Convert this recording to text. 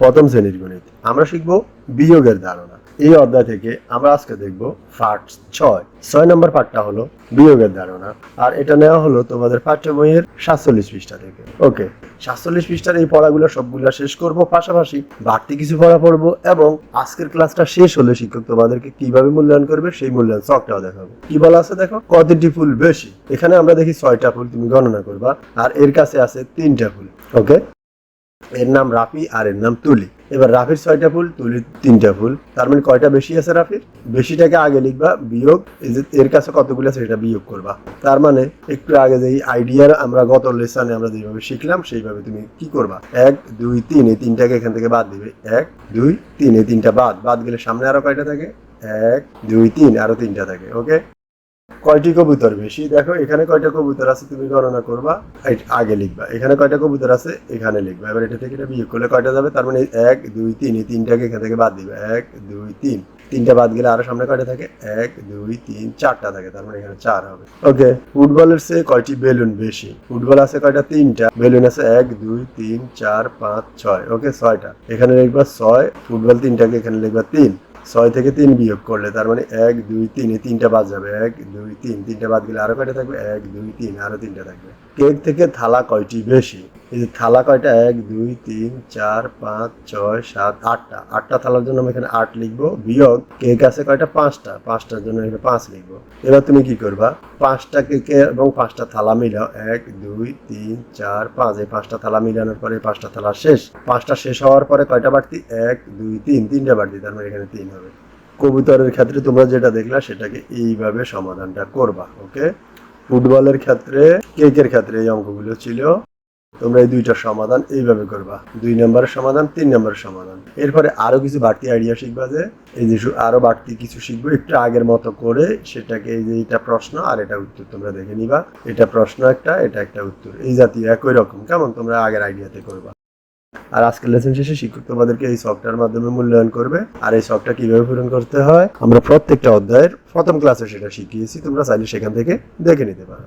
প্রথম শ্রেণির গণিত আমরা শিখব বিয়োগের ধারণা। এই অধ্যায় থেকে আমরা আজকে দেখব পার্ট ছয়। ছয় নম্বর পার্টটা হলো বিয়োগের ধারণা। আর এটা নেওয়া হলো তোমাদের পাঠ্য বইয়ের সাতচল্লিশ পৃষ্ঠা থেকে। ওকে, সাতচল্লিশ পৃষ্ঠার এই পড়াগুলো সবগুলো শেষ করব। পাশাপাশি বাড়তি কিছু পড়া পড়ব এবং আজকের ক্লাসটা শেষ হলে শিক্ষক তোমাদেরকে কীভাবে মূল্যায়ন করবে সেই মূল্যায়ন চকটাও দেখাবো। কি বলা আছে দেখো? কতটি ফুল বেশি? এখানে আমরা দেখি ছয়টা ফুল তুমি গণনা করবা। আর এর কাছে আছে তিনটা ফুল। ওকে এর নাম রাফি আর এর নাম তুলি। এবার রাফির ছয়টা ফুল, তুলির তিনটা ফুল। তার মানে কয়টা বেশি আছে রাফির? বেশিটাকে আগে লিখবা, বিয়োগ এর কাছে কতগুলো আছে সেটা বিয়োগ করবা। তার মানে একটু আগে যে আইডিয়ার আমরা গত লেসনে আমরা যেভাবে শিখলাম, সেইভাবে তুমি কি করবা? এক, দুই, তিন, এই তিনটাকে এখান থেকে বাদ দিবে। এক, দুই, তিন, এই তিনটা বাদ। বাদ গেলে সামনে আরও কয়টা থাকে? এক, দুই, তিন, আরও তিনটা থাকে ওকে কয়টি কবুতর বেশি? দেখো, এখানে কয়টা কবুতর আছে তুমি গণনা করবা। আগে লিখবা। এখানে কয়টা কবুতর আছে? এখানে লিখবা। এবার এটা থেকে বিয়োগ করলে কয়টা যাবে? তার মানে এক, দুই, তিন, এই তিনটাকে এখান থেকে বাদ দিবে। এক, দুই, তিন। তিনটা বাদ গেলে আরও সামনে কয়টা থাকে? এক, দুই, তিন, চারটা থাকে। তার মানে এখানে চার হবে। ওকে, ফুটবলের চেয়ে কয়টি বেলুন বেশি? ফুটবল আছে কয়টা? তিনটা। বেলুন আছে এক, দুই, তিন, চার, পাঁচ, ছয়। ওকে, ছয়টা। এখানে লিখবা ছয়, ফুটবল তিনটাকে এখানে লিখবা তিন। ছয় থেকে তিন বিয়োগ করলে তার মানে এক, দুই, তিন তিনটা বাদ যাবে। এক, দুই, তিন, তিনটা বাদ গেলে আরও কয়টা থাকবে? এক, দুই, তিন, আরও তিনটা থাকবে। কেক থেকে থালা কয়টি বেশি? এই যে থালা কয়টা? এক, দুই, তিন, চার, পাঁচ, ছয়, সাত, আটটা। আটটা থালার জন্য আমি এখানে আট লিখব। বিয়োগ কেক আছে কয়টা? পাঁচটা। পাঁচটার জন্য এখানে পাঁচ লিখব। এবার তুমি কি করবা? পাঁচটা কেকে এবং পাঁচটা থালা মিলাও। এক, দুই, তিন, চার, পাঁচ। এই পাঁচটা থালা মিলানোর পরে পাঁচটা থালা শেষ। পাঁচটা শেষ হওয়ার পরে কয়টা বাড়তি? এক, দুই, তিন। তিনটা বাড়তি, তার মানে এখানে তিন হবে। কবুতরের ক্ষেত্রে তোমরা যেটা দেখলা, সেটাকে এইভাবে সমাধানটা করবা, ওকে? ফুটবলের ক্ষেত্রে, কেকের ক্ষেত্রে এই অঙ্কগুলো ছিল। তোমরা এই দুইটার সমাধান এইভাবে করবা। দুই নম্বরের সমাধান, তিন নম্বরের সমাধান। এরপরে আরও কিছু বাড়তি আইডিয়া শিখবা যে, এই যে আরও বাড়তি কিছু শিখব একটু আগের মতো করে সেটাকে এই যে এটা প্রশ্ন আর এটা উত্তর তোমরা দেখে নিবা। এটা প্রশ্ন একটা, এটা একটা উত্তর। এই জাতীয় একই রকম। কেমন? তোমরা আগের আইডিয়াতে করবা। আর আজকের লেসন শেষে শিক্ষক তোমাদেরকে এই সফটওয়্যার মাধ্যমে মূল্যায়ন করবে। আর এই সফটটা কীভাবে পূরণ করতে হয়? আমরা প্রত্যেকটা অধ্যায়ের প্রথম ক্লাসে সেটা শিখিয়েছি। তোমরা চাইলে সেখান থেকে দেখে নিতে পারো।